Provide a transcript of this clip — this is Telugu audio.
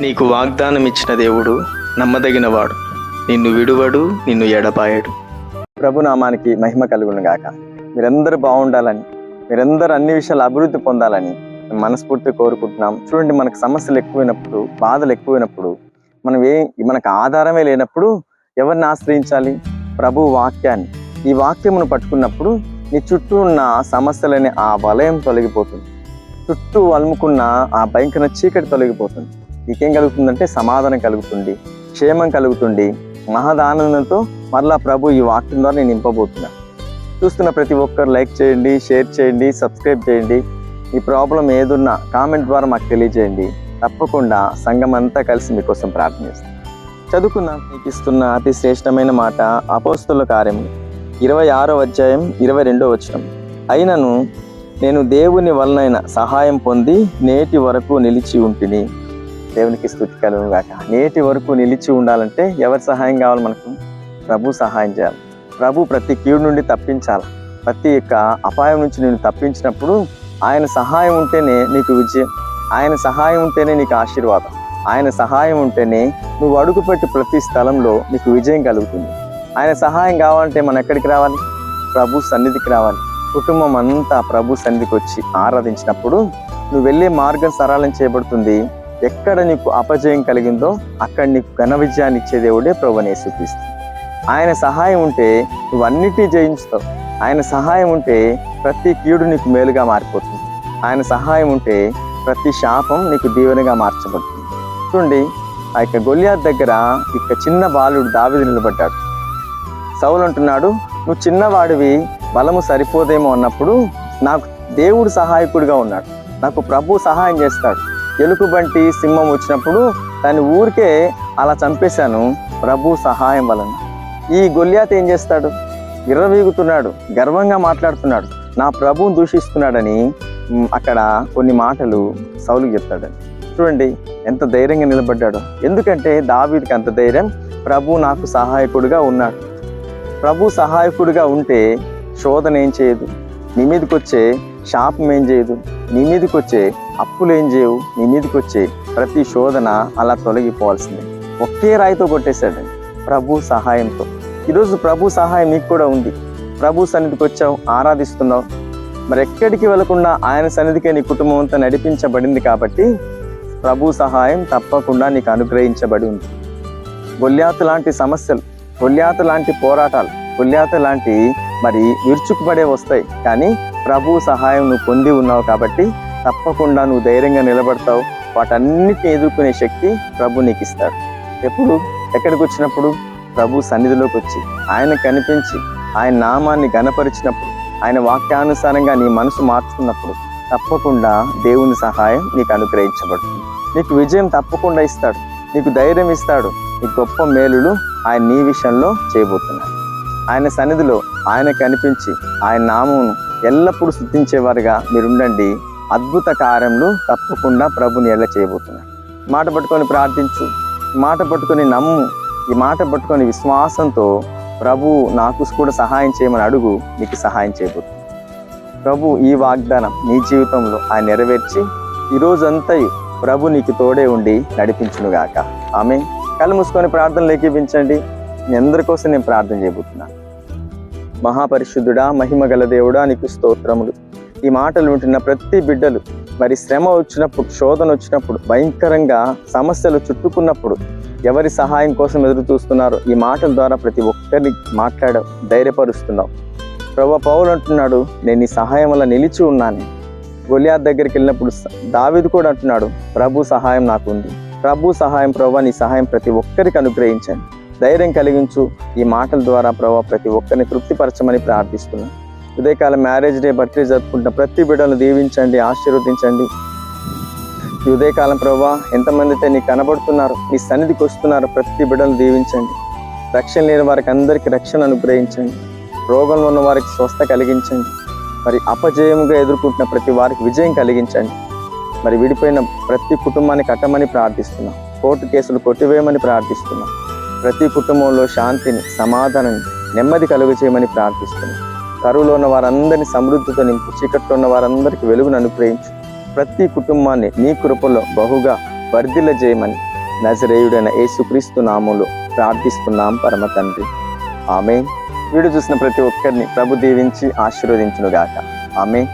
నీకు వాగ్దానం ఇచ్చిన దేవుడు నమ్మదగినవాడు. నిన్ను విడువడు నిన్ను ఎడపాయడు ప్రభునామానికి మహిమ కలుగును గాక. మీరందరూ బాగుండాలని మీరందరూ అన్ని విషయాలు అభివృద్ధి పొందాలని మనస్ఫూర్తి కోరుకుంటున్నాం. చూడండి మనకు సమస్యలు ఎక్కువైనప్పుడు బాధలు ఎక్కువైనప్పుడు మనం ఏ మనకు ఆధారమే లేనప్పుడు ఎవరిని ఆశ్రయించాలి? ప్రభు వాక్యాన్ని. ఈ వాక్యమును పట్టుకున్నప్పుడు నీ చుట్టూ ఉన్న సమస్యలని ఆ వలయం తొలగిపోతుంది. చుట్టూ అలుముకున్న ఆ భయంకర చీకటి తొలగిపోతుంది. నీకేం కలుగుతుందంటే సమాధానం కలుగుతుంది క్షేమం కలుగుతుంది. మహదానందంతో మరలా ప్రభు ఈ వాక్యం ద్వారా నేను నింపబోతున్నా. చూస్తున్న ప్రతి ఒక్కరు లైక్ చేయండి షేర్ చేయండి సబ్స్క్రైబ్ చేయండి. ఈ ప్రాబ్లం ఏదున్నా కామెంట్ ద్వారా మాకు తెలియజేయండి. తప్పకుండా సంఘం అంతా కలిసి మీకోసం ప్రార్థనిస్తాను చదువుకున్న చదువుకుందాం. మీకు ఇస్తున్న అతి శ్రేష్టమైన మాట అపోస్తుల కార్యము ఇరవై ఆరో అధ్యాయం ఇరవై రెండో వచనం. అయినను నేను దేవుని వలనైన సహాయం పొంది నేటి వరకు నిలిచి ఉంటిని. దేవునికి స్థుతి కలుగు గాక. నేటి వరకు నిలిచి ఉండాలంటే ఎవరి సహాయం కావాలి మనకు? ప్రభు సహాయం చేయాలి. ప్రభు ప్రతి కీడు నుండి తప్పించాలి. ప్రతి యొక్క అపాయం నుంచి నేను తప్పించినప్పుడు ఆయన సహాయం ఉంటేనే నీకు విజయం. ఆయన సహాయం ఉంటేనే నీకు ఆశీర్వాదం. ఆయన సహాయం ఉంటేనే నువ్వు అడుగుపెట్టి ప్రతి స్థలంలో నీకు విజయం కలుగుతుంది. ఆయన సహాయం కావాలంటే మనం ఎక్కడికి రావాలి? ప్రభు సన్నిధికి రావాలి. కుటుంబం అంతా ప్రభు సన్నిధికి వచ్చి ఆరాధించినప్పుడు నువ్వు వెళ్ళే మార్గం సరళం చేయబడుతుంది. ఎక్కడ నీకు అపజయం కలిగిందో అక్కడ నీకు ఘన విజయాన్ని ఇచ్చే దేవుడే ప్రభుని యేసుక్రీస్తు. ఆయన సహాయం ఉంటే నువ్వు అన్నిటినీ జయించుతావు. ఆయన సహాయం ఉంటే ప్రతి కీడు నీకు మేలుగా మారిపోతుంది. ఆయన సహాయం ఉంటే ప్రతి శాపం నీకు దీవెనగా మార్చబడుతుంది. చూడండి ఆ యొక్క గొలియాత్ దగ్గర ఇక చిన్న బాలుడు దావిది నిలబడ్డాడు. సౌలు అంటున్నాడు నువ్వు చిన్నవాడివి బలము సరిపోదేమో అన్నప్పుడు నాకు దేవుడు సహాయకుడిగా ఉన్నాడు. నాకు ప్రభు సహాయం చేస్తాడు. ఎలుక బంటి సింహం వచ్చినప్పుడు దాన్ని ఊరికే అలా చంపేశాను. ప్రభు సహాయం వలన. ఈ గొల్యాత్ ఏం చేస్తాడు? విర్రవీగుతున్నాడు గర్వంగా మాట్లాడుతున్నాడు. నా ప్రభువును దూషిస్తున్నాడని అక్కడ కొన్ని మాటలు సౌలుకి చెప్తాడని చూడండి ఎంత ధైర్యంగా నిలబడ్డాడు. ఎందుకంటే దావీదికి అంత ధైర్యం ప్రభు నాకు సహాయకుడిగా ఉన్నాడు. ప్రభు సహాయకుడిగా ఉంటే శోధన ఏం చేయదు. నీ మీదకి వచ్చే శాపం ఏం చేయదు. నీ మీదకి వచ్చే అప్పులు ఏం చేయవు. నీ మీదకి వచ్చే ప్రతి శోధన అలా తొలగిపోవాల్సిందే. ఒకే రాయితో కొట్టేశాడు ప్రభు సహాయంతో. ఈరోజు ప్రభు సహాయం నీకు కూడా ఉంది. ప్రభు సన్నిధికి వచ్చావు ఆరాధిస్తున్నావు. మరి ఎక్కడికి వెళ్ళకుండా ఆయన సన్నిధికే నీ కుటుంబం అంతా నడిపించబడింది కాబట్టి ప్రభు సహాయం తప్పకుండా నీకు అనుగ్రహించబడి ఉంది. గొల్లాతు లాంటి సమస్యలు గొల్లాతు లాంటి పోరాటాలు గొల్లాతు లాంటి మరి విరుచుకుపడే వస్తాయి. కానీ ప్రభు సహాయం నువ్వు పొంది ఉన్నావు కాబట్టి తప్పకుండా నువ్వు ధైర్యంగా నిలబడతావు. వాటన్నిటిని ఎదుర్కొనే శక్తి ప్రభు నీకు ఇస్తాడు ఎప్పుడు? ఎక్కడికి వచ్చినప్పుడు? ప్రభు సన్నిధిలోకి వచ్చి ఆయన కనిపించి ఆయన నామాన్ని గనపరిచినప్పుడు ఆయన వాక్యానుసారంగా నీ మనసు మార్చుకున్నప్పుడు తప్పకుండా దేవుని సహాయం నీకు అనుగ్రహించబడుతుంది. నీకు విజయం తప్పకుండా ఇస్తాడు. నీకు ధైర్యం ఇస్తాడు. నీ గొప్ప మేలులు ఆయన నీ విషయంలో చేయబోతున్నాడు ఆయన సన్నిధిలో ఆయన కనిపించి ఆయన నామమును ఎల్లప్పుడూ స్థుతించేవారుగా మీరుండండి. అద్భుత కార్యములు తప్పకుండా ప్రభుని ఎల్ల చేయబోతున్నారు మాట పట్టుకొని ప్రార్థించు. మాట పట్టుకొని నమ్ము. ఈ మాట పట్టుకొని విశ్వాసంతో ప్రభు నాకు కూడా సహాయం చేయమని అడుగు. నీకు సహాయం చేయబోతుంది ప్రభు ఈ వాగ్దానం నీ జీవితంలో ఆయన నెరవేర్చి ఈ ప్రభు నీకు తోడే ఉండి నడిపించునుగాక. ఆమె కళ్ళు మూసుకొని ప్రార్థనలు ఏకీపించండి మీ అందరి కోసం నేను ప్రార్థన చేయబోతున్నాను మహాపరిశుద్ధుడా మహిమ గల దేవుడా నీకు స్తోత్రములు. ఈ మాటలు వింటున్న ప్రతి బిడ్డలు మరి శ్రమ వచ్చినప్పుడు శోధన వచ్చినప్పుడు భయంకరంగా సమస్యలు చుట్టుకున్నప్పుడు ఎవరి సహాయం కోసం ఎదురు చూస్తున్నారో ఈ మాటల ద్వారా ప్రతి ఒక్కరిని మాట్లాడ ధైర్యపరుస్తున్నావు ప్రభు పౌలు అంటున్నాడు నేను నీ సహాయం వల్ల నిలిచి ఉన్నాను. గొలియాత్ దగ్గరికి వెళ్ళినప్పుడు దావిది కూడా అంటున్నాడు ప్రభు సహాయం నాకు ఉంది ప్రభు సహాయం ప్రభు నీ సహాయం ప్రతి ఒక్కరికి అనుగ్రహించండి. ధైర్యం కలిగించు ఈ మాటల ద్వారా ప్రభావ ప్రతి ఒక్కరిని తృప్తిపరచమని ప్రార్థిస్తున్నాను ఉదయకాలం మ్యారేజ్ డే బర్త్డే జరుపుకుంటున్న ప్రతి బిడ్డను దీవించండి ఆశీర్వదించండి. ఈ ఉదయకాలం ప్రభా ఎంతమంది అయితే నీకు కనబడుతున్నారు నీ సన్నిధికి వస్తున్నారు ప్రతి బిడ్డను దీవించండి. రక్షణ లేని వారికి అందరికీ రక్షణ అనుగ్రహించండి. రోగంలో ఉన్న వారికి స్వస్థ కలిగించండి. మరి అపజయముగా ఎదుర్కొంటున్న ప్రతి వారికి విజయం కలిగించండి. మరి విడిపోయిన ప్రతి కుటుంబాన్ని కట్టమని ప్రార్థిస్తున్నాం. కోర్టు కేసులు కొట్టివేయమని ప్రార్థిస్తున్నాం. ప్రతి కుటుంబంలో శాంతిని సమాధానాన్ని నెమ్మది కలుగు చేయమని ప్రార్థిస్తున్నాం. కరువులో ఉన్న వారందరినీ సమృద్ధితో నింపు చీకట్లో ఉన్న వారందరికీ వెలుగును అనుగ్రహించు. ప్రతి కుటుంబాన్ని నీ కృపలో బహుగా వర్ధిల్ల చేయమని నజరేయుడైన యేసుక్రీస్తు నామంలో ప్రార్థిస్తున్నాం పరమ తండ్రి. ఆమె వీడియో చూసిన ప్రతి ఒక్కరిని ప్రభు దీవించి ఆశీర్వదించునుగాక. ఆమె